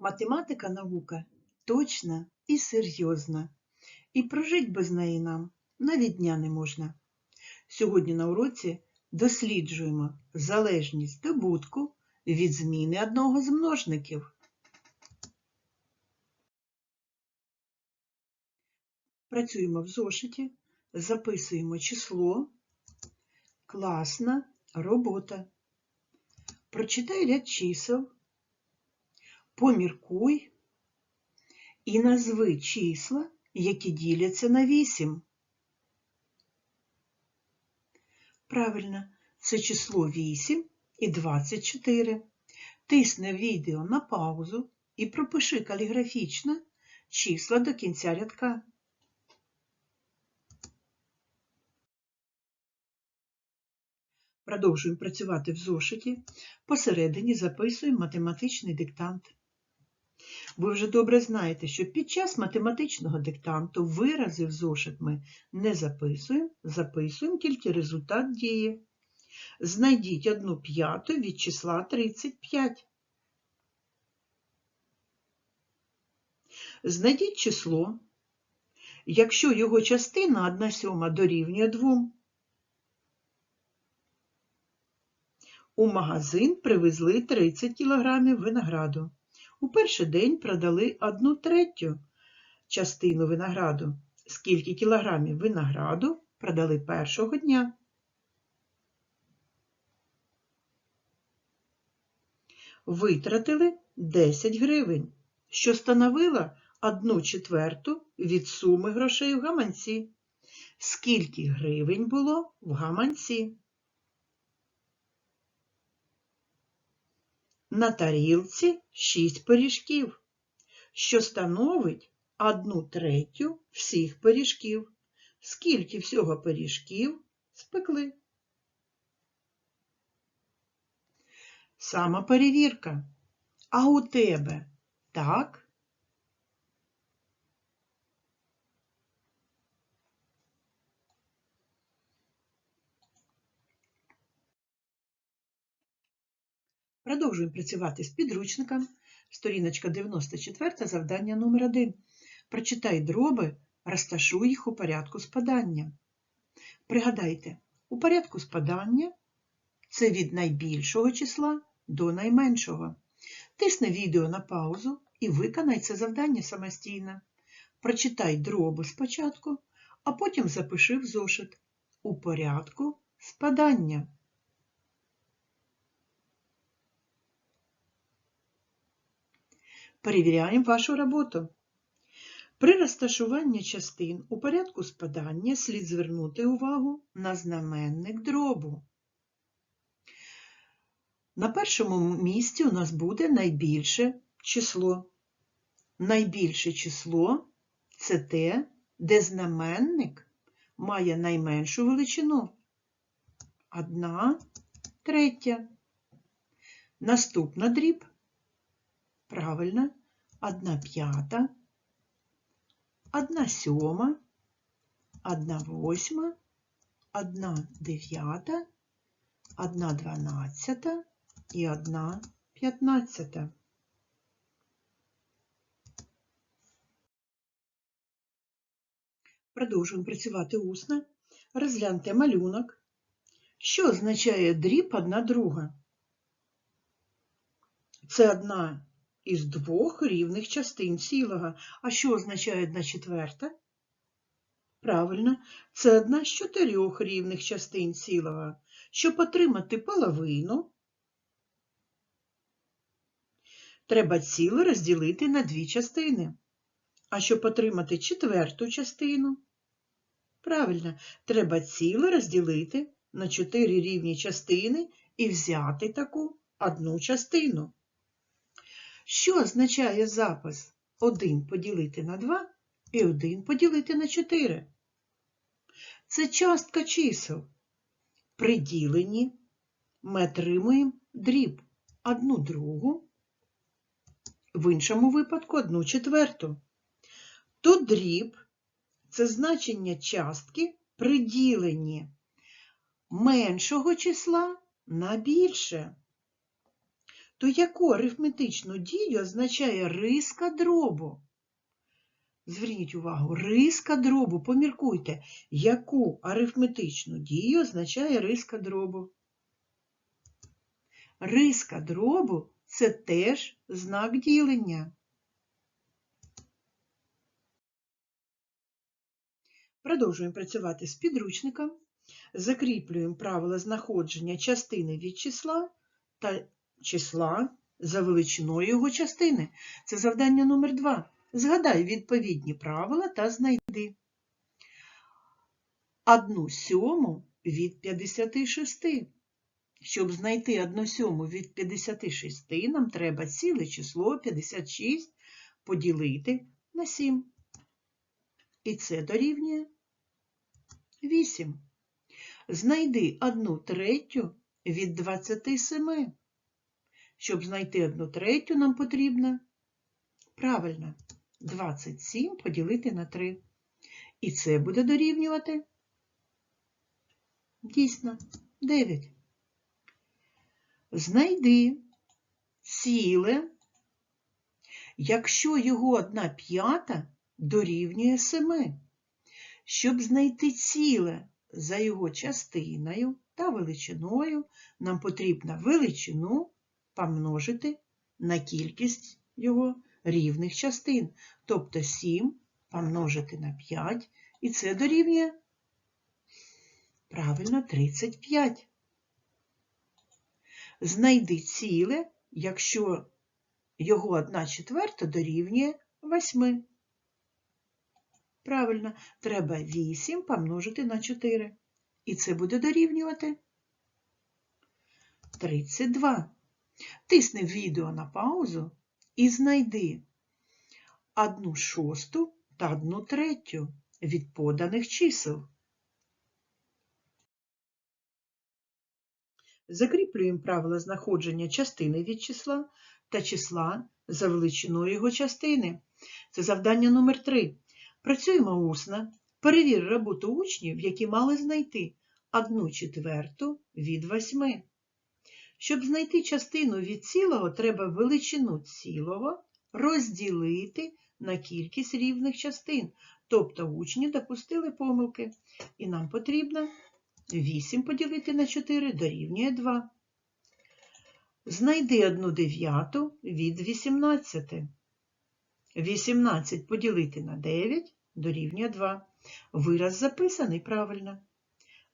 Математика наука точна і серйозна, і прожить без неї нам навіть дня не можна. Сьогодні на уроці досліджуємо залежність добутку від зміни одного з множників. Працюємо в зошиті, записуємо число, класна робота. Прочитай ряд чисел, поміркуй і назви числа, які діляться на 8. Правильно, це число 8 і 24. Тисни відео на паузу і пропиши каліграфічно числа до кінця рядка. Продовжуємо працювати в зошиті. Посередині записуємо математичний диктант. Ви вже добре знаєте, що під час математичного диктанту вирази в зошит ми не записуємо, записуємо тільки результат дії. Знайдіть одну п'яту від числа 35. Знайдіть число, якщо його частина 1 сьома дорівнює 2. У магазин привезли 30 кг винограду. У перший день продали одну третю частину винограду. Скільки кілограмів винограду продали першого дня? Витратили 10 гривень, що становило одну четверту від суми грошей в гаманці. Скільки гривень було в гаманці? На тарілці 6 пиріжків, що становить одну третю всіх пиріжків. Скільки всього пиріжків спекли? Сама перевірка. А у тебе так? Продовжуємо працювати з підручником. Сторіночка 94, завдання номер 1. Прочитай дроби, розташуй їх у порядку спадання. Пригадайте, у порядку спадання це від найбільшого числа до найменшого. Тисни відео на паузу і виконай це завдання самостійно. Прочитай дроби спочатку, а потім запиши в зошит у порядку спадання. Перевіряємо вашу роботу. При розташуванні частин у порядку спадання слід звернути увагу на знаменник дробу. На першому місці у нас буде найбільше число. Найбільше число це те, де знаменник має найменшу величину. Одна третя. Наступна дріб. Правильно, одна п'ята, одна сьома, одна восьма, одна дев'ята, одна дванадцята і одна п'ятнадцята. Продовжуємо працювати усно. Розгляньте малюнок. Що означає дріб одна друга? Це одна із двох рівних частин цілого. А що означає одна четверта? Правильно, це одна з чотирьох рівних частин цілого. Щоб отримати половину, треба ціле розділити на дві частини. А щоб отримати четверту частину, правильно, треба ціле розділити на чотири рівні частини і взяти таку одну частину. Що означає запис 1 поділити на 2 і 1 поділити на 4? Це частка чисел. При діленні ми отримуємо дріб 1 другу, в іншому випадку 1 четверту. То дріб це значення частки при діленні меншого числа на більше. То яку арифметичну дію означає риска дробу? Зверніть увагу, риска дробу, поміркуйте, яку арифметичну дію означає риска дробу. Риска дробу це теж знак ділення. Продовжуємо працювати з підручником. Закріплюємо правила знаходження частини від числа та числа за величиною його частини. Це завдання номер 2. Згадай відповідні правила та знайди. Одну сьому від 56. Щоб знайти одну сьому від 56, нам треба ціле число 56 поділити на 7. І це дорівнює 8. Знайди одну третю від 27. Щоб знайти одну третю, нам потрібно правильно 27 поділити на 3. І це буде дорівнювати дійсно 9. Знайди ціле, якщо його одна п'ята дорівнює 7. Щоб знайти ціле за його частиною та величиною, нам потрібно величину помножити на кількість його рівних частин, тобто 7 помножити на 5, і це дорівнює правильно 35. Знайди ціле, якщо його 1 четверта дорівнює 8. Правильно, треба 8 помножити на 4. І це буде дорівнювати 32. Тисни відео на паузу і знайди 1 шосту та 1 третю від поданих чисел. Закріплюємо правила знаходження частини від числа та числа за величиною його частини. Це завдання номер 3. Працюємо усно. Перевір роботу учнів, які мали знайти 1 четверту від 8. Щоб знайти частину від цілого, треба величину цілого розділити на кількість рівних частин. Тобто учні допустили помилки. І нам потрібно 8 поділити на 4 дорівнює 2. Знайди 1 дев'яту від 18. 18 поділити на 9 дорівнює 2. Вираз записаний правильно.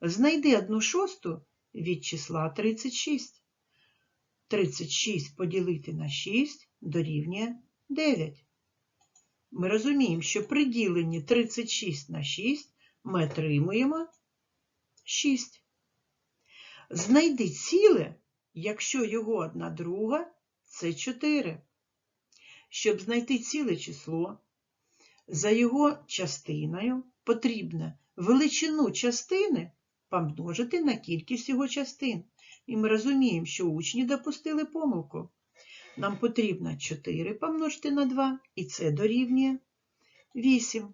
Знайди 1 шосту від числа 36. 36 поділити на 6 дорівнює 9. Ми розуміємо, що при діленні 36 на 6 ми отримуємо 6. Знайди ціле, якщо його одна друга це 4. Щоб знайти ціле число, за його частиною потрібно величину частини помножити на кількість його частин. І ми розуміємо, що учні допустили помилку. Нам потрібно 4 помножити на 2, і це дорівнює 8.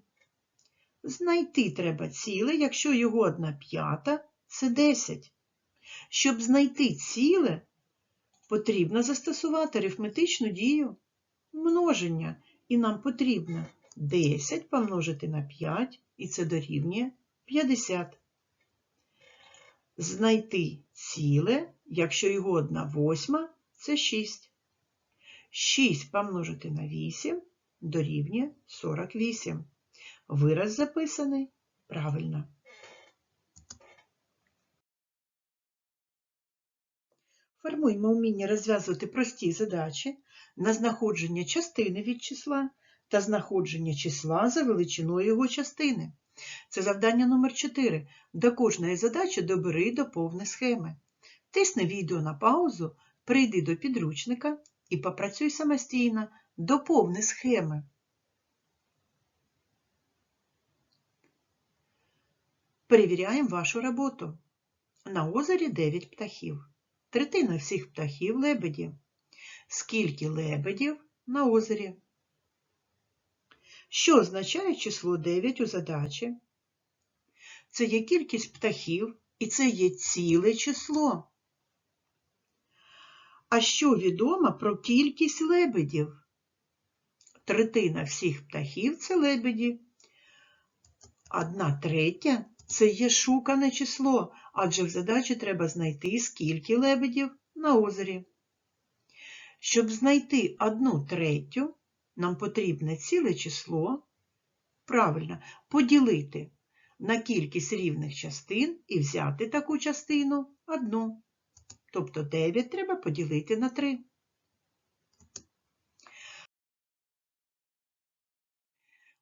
Знайти треба ціле, якщо його 1 п'ята це 10. Щоб знайти ціле, потрібно застосувати арифметичну дію множення. І нам потрібно 10 помножити на 5, і це дорівнює 50. Знайти ціле, якщо його 1 восьма, це 6. 6 помножити на 8 дорівнює 48. Вираз записаний правильно. Формуємо вміння розв'язувати прості задачі на знаходження частини від числа та знаходження числа за величиною його частини. Це завдання номер 4. До кожної задачі добери до повної схеми. Тисни відео на паузу, прийди до підручника і попрацюй самостійно до повної схеми. Перевіряємо вашу роботу. На озері 9 птахів. Третина всіх птахів лебеді. Скільки лебедів на озері? Що означає число 9 у задачі? Це є кількість птахів і це є ціле число. А що відомо про кількість лебедів? Третина всіх птахів це лебеді. Одна третя це є шукане число, адже в задачі треба знайти, скільки лебедів на озері. Щоб знайти одну третю, нам потрібне ціле число, правильно, поділити на кількість рівних частин і взяти таку частину одну. Тобто 9 треба поділити на 3.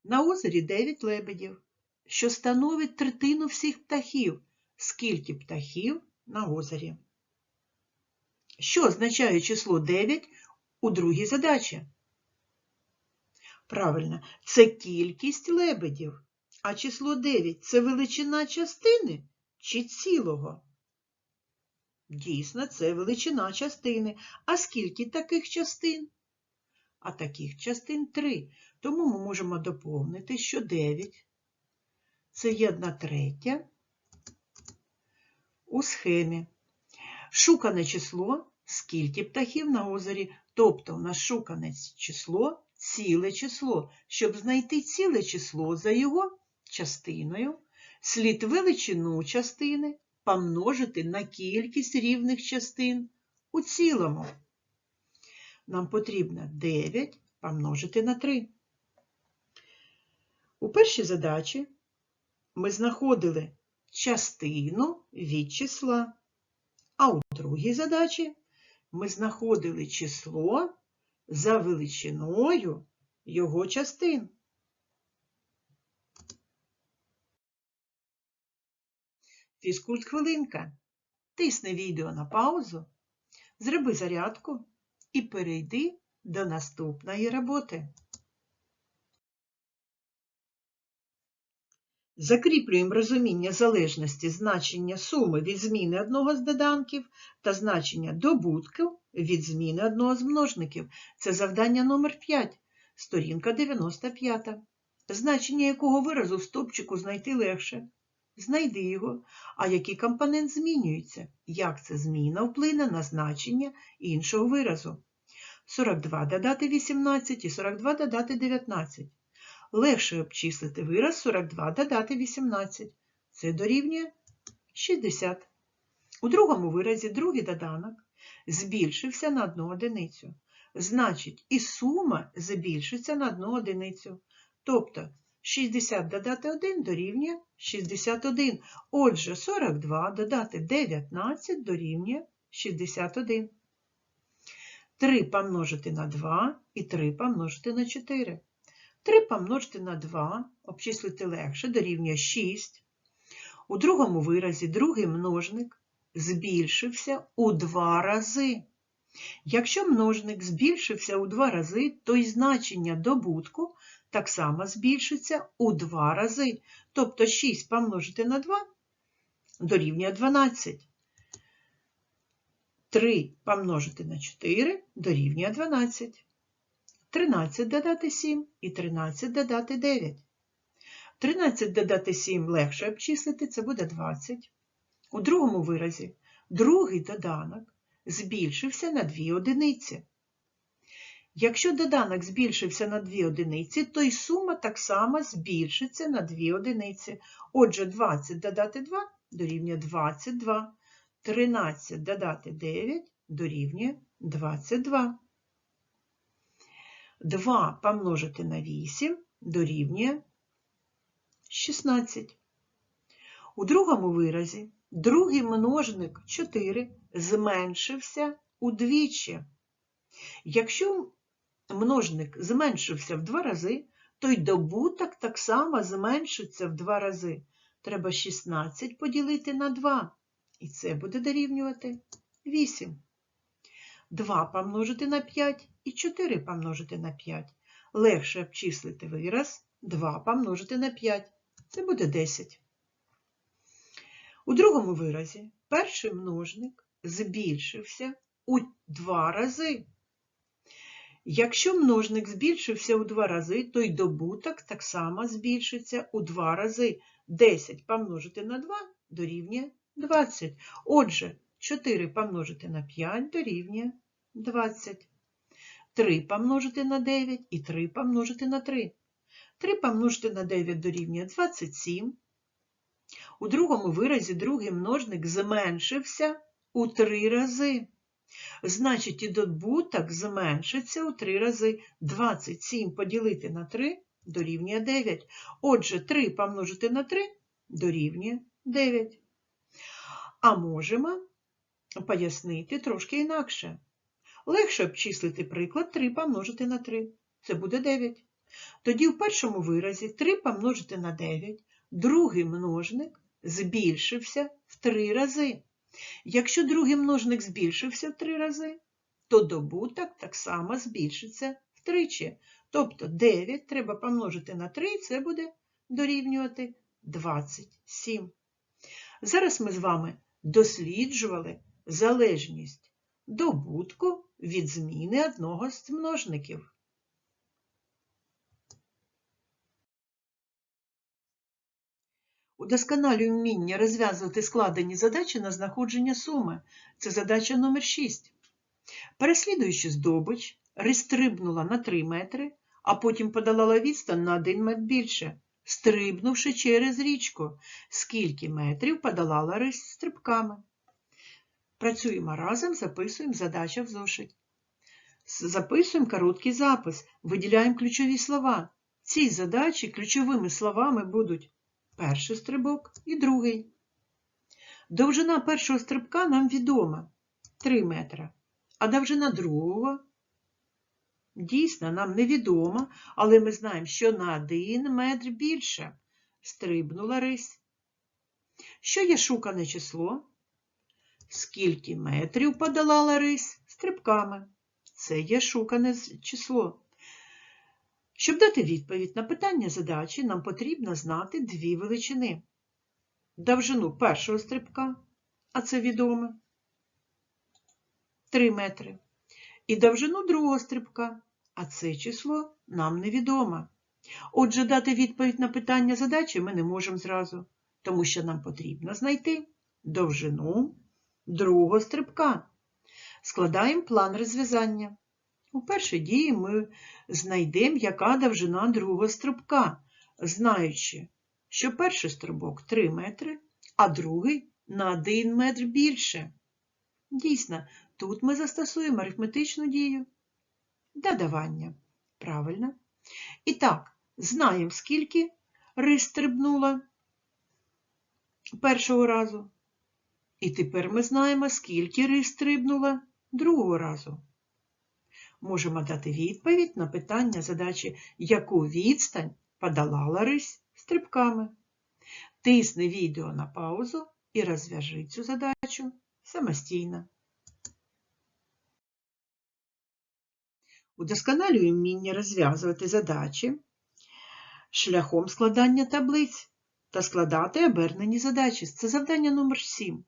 На озері 9 лебедів, що становить третину всіх птахів. Скільки птахів на озері? Що означає число 9 у другій задачі? Правильно, це кількість лебедів. А число 9 це величина частини чи цілого? Дійсно, це величина частини. А скільки таких частин? А таких частин 3. Тому ми можемо доповнити, що 9 це 1 третя у схемі. Шукане число скільки птахів на озері, тобто у нас шукане число ціле число. Щоб знайти ціле число за його частиною, слід величину частини помножити на кількість рівних частин у цілому. Нам потрібно 9 помножити на 3. У першій задачі ми знаходили частину від числа, а у другій задачі ми знаходили число за величиною його частин. Фізкульт хвилинка. Тисни відео на паузу, зроби зарядку і перейди до наступної роботи. Закріплюємо розуміння залежності значення суми від зміни одного з доданків та значення добутку від зміни одного з множників. Це завдання номер 5, сторінка 95. Значення якого виразу в стопчику знайти легше. Знайди його, а який компонент змінюється, як ця зміна вплине на значення іншого виразу. 42 додати 18 і 42 додати 19. Легше обчислити вираз 42 додати 18. Це дорівнює 60. У другому виразі другий доданок збільшився на одну одиницю. Значить, і сума збільшиться на одну одиницю. Тобто 60 додати 1 дорівнює 61. Отже, 42 додати 19 дорівнює 61. 3 помножити на 2 і 3 помножити на 4. 3 помножити на 2, обчислити легше, дорівнює 6. У другому виразі другий множник збільшився у 2 рази. Якщо множник збільшився у 2 рази, то й значення добутку так само збільшиться у 2 рази. Тобто 6 помножити на 2 дорівнює 12. 3 помножити на 4 дорівнює 12. 13 додати 7 і 13 додати 9. 13 додати 7 легше обчислити, це буде 20. У другому виразі другий доданок збільшився на 2 одиниці. Якщо доданок збільшився на 2 одиниці, то й сума так само збільшиться на 2 одиниці. Отже, 20 додати 2 дорівнює 22. 13 додати 9 дорівнює 22. 2 помножити на 8 дорівнює 16. У другому виразі другий множник 4 зменшився удвічі. Якщо множник зменшився в два рази, то й добуток так само зменшиться в два рази. Треба 16 поділити на 2, і це буде дорівнювати 8. 2 помножити на 5 і 4 помножити на 5. Легше обчислити вираз 2 помножити на 5. Це буде 10. У другому виразі перший множник збільшився у 2 рази. Якщо множник збільшився у 2 рази, то й добуток так само збільшиться у 2 рази. 10 помножити на 2 дорівнює 20. Отже, 4 помножити на 5 дорівнює 20. 3 помножити на 9 і 3 помножити на 3. 3 помножити на 9 дорівнює 27. У другому виразі другий множник зменшився у 3 рази. Значить, і добуток зменшиться у 3 рази. 27 поділити на 3 дорівнює 9. Отже, 3 помножити на 3 дорівнює 9. А можемо пояснити трошки інакше. Легше обчислити приклад 3 помножити на 3. Це буде 9. Тоді в першому виразі 3 помножити на 9, другий множник збільшився в 3 рази. Якщо другий множник збільшився в 3 рази, то добуток так само збільшиться втричі. Тобто 9 треба помножити на 3, це буде дорівнювати 27. Зараз ми з вами досліджували залежність добутку від зміни одного з множників. Удосконалюємо вміння розв'язувати складені задачі на знаходження суми. Це задача номер 6. Переслідуючи здобич, розстрибнула на 3 метри, а потім подолала відстань на 1 метр більше, стрибнувши через річку. Скільки метрів подолала рись стрибками? Працюємо разом, записуємо задача в зошит. Записуємо короткий запис, виділяємо ключові слова. Ці задачі ключовими словами будуть перший стрибок і другий. Довжина першого стрибка нам відома 3 метри, а довжина другого дійсно нам невідома, але ми знаємо, що на 1 метр більше стрибнула рись. Що є шукане число? Скільки метрів подолала рись стрибками? Це є шукане число. Щоб дати відповідь на питання задачі, нам потрібно знати дві величини. Довжину першого стрибка, а це відоме, 3 метри. І довжину другого стрибка, а це число нам невідоме. Отже, дати відповідь на питання задачі ми не можемо зразу, тому що нам потрібно знайти довжину другого стрибка. Складаємо план розв'язання. У першій дії ми знайдемо, яка довжина другого стрибка, знаючи, що перший стрибок 3 метри, а другий на 1 метр більше. Дійсно, тут ми застосуємо арифметичну дію. Додавання. Правильно. І так, знаємо, скільки рис стрибнула першого разу. І тепер ми знаємо, скільки рис стрибнула другого разу. Можемо дати відповідь на питання задачі, яку відстань подолала рись стрибками. Тисни відео на паузу і розв'яжи цю задачу самостійно. Удосконалюємо вміння розв'язувати задачі шляхом складання таблиць та складати обернені задачі. Це завдання номер 7.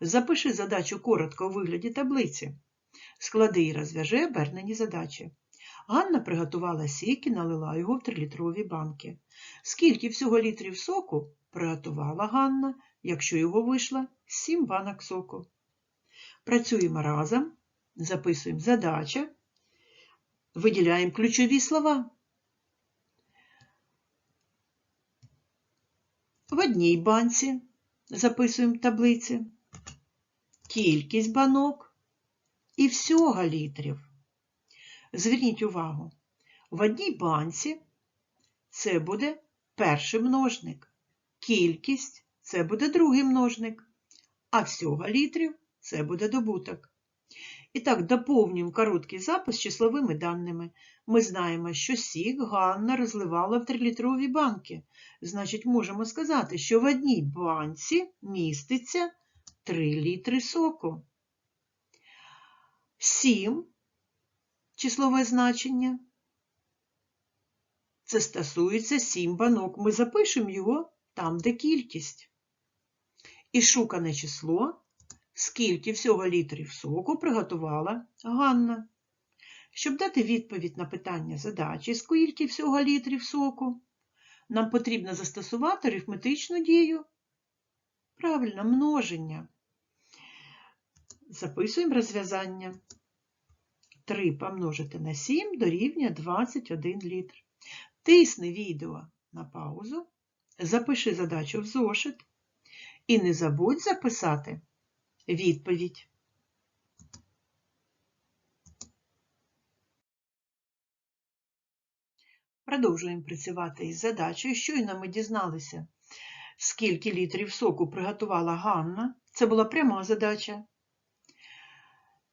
Запиши задачу коротко у вигляді таблиці. Склади і розв'яжи обернені задачі. Ганна приготувала сік і налила його в 3-літрові банки. Скільки всього літрів соку приготувала Ганна, якщо його вийшло 7 банок соку. Працюємо разом, записуємо задача, виділяємо ключові слова. В одній банці записуємо таблиці, кількість банок і всього літрів. Зверніть увагу, в одній банці це буде перший множник, кількість це буде другий множник, а всього літрів це буде добуток. І так, доповнюємо короткий запис числовими даними. Ми знаємо, що сік Ганна розливала в 3-літрові банки. Значить, можемо сказати, що в одній банці міститься 3 літри соку. 7 числове значення. Це стосується 7 банок. Ми запишемо його там, де кількість. І шукане число, скільки всього літрів соку приготувала Ганна. Щоб дати відповідь на питання задачі, скільки всього літрів соку, нам потрібно застосувати арифметичну дію. Правильно, множення. Записуємо розв'язання. 3 помножити на 7 дорівнює 21 літр. Тисни відео на паузу, запиши задачу в зошит і не забудь записати відповідь. Продовжуємо працювати із задачею. Щойно ми дізналися, скільки літрів соку приготувала Ганна. Це була пряма задача.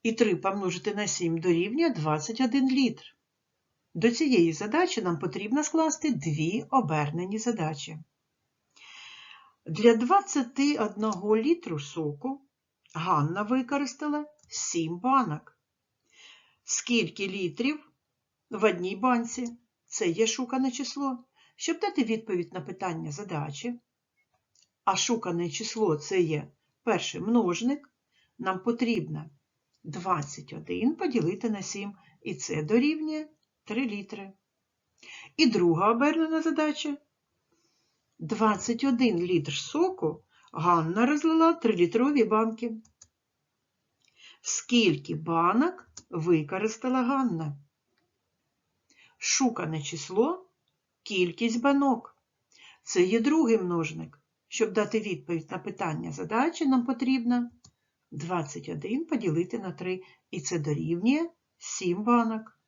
І 3 помножити на 7 дорівнює 21 літр. До цієї задачі нам потрібно скласти дві обернені задачі. Для 21 літру соку Ганна використала 7 банок. Скільки літрів в одній банці? Це є шукане число. Щоб дати відповідь на питання задачі, а шукане число це є перший множник, нам потрібно 21 поділити на 7, і це дорівнює 3 літри. І друга обернена задача. 21 літр соку Ганна розлила 3-літрові банки. Скільки банок використала Ганна? Шукане число кількість банок. Це є другий множник. Щоб дати відповідь на питання задачі, нам потрібно 21 поділити на 3, і це дорівнює 7 банок.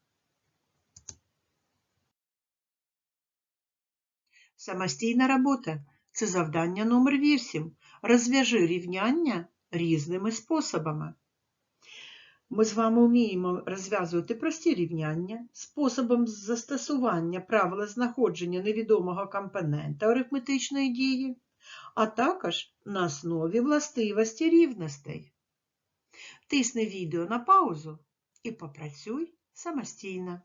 Самостійна робота – це завдання номер 8. Розв'яжи рівняння різними способами. Ми з вами вміємо розв'язувати прості рівняння способом застосування правила знаходження невідомого компонента арифметичної дії, а також на основі властивості рівностей. Тисни відео на паузу і попрацюй самостійно.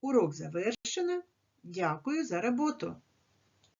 Урок завершено. Дякую за роботу.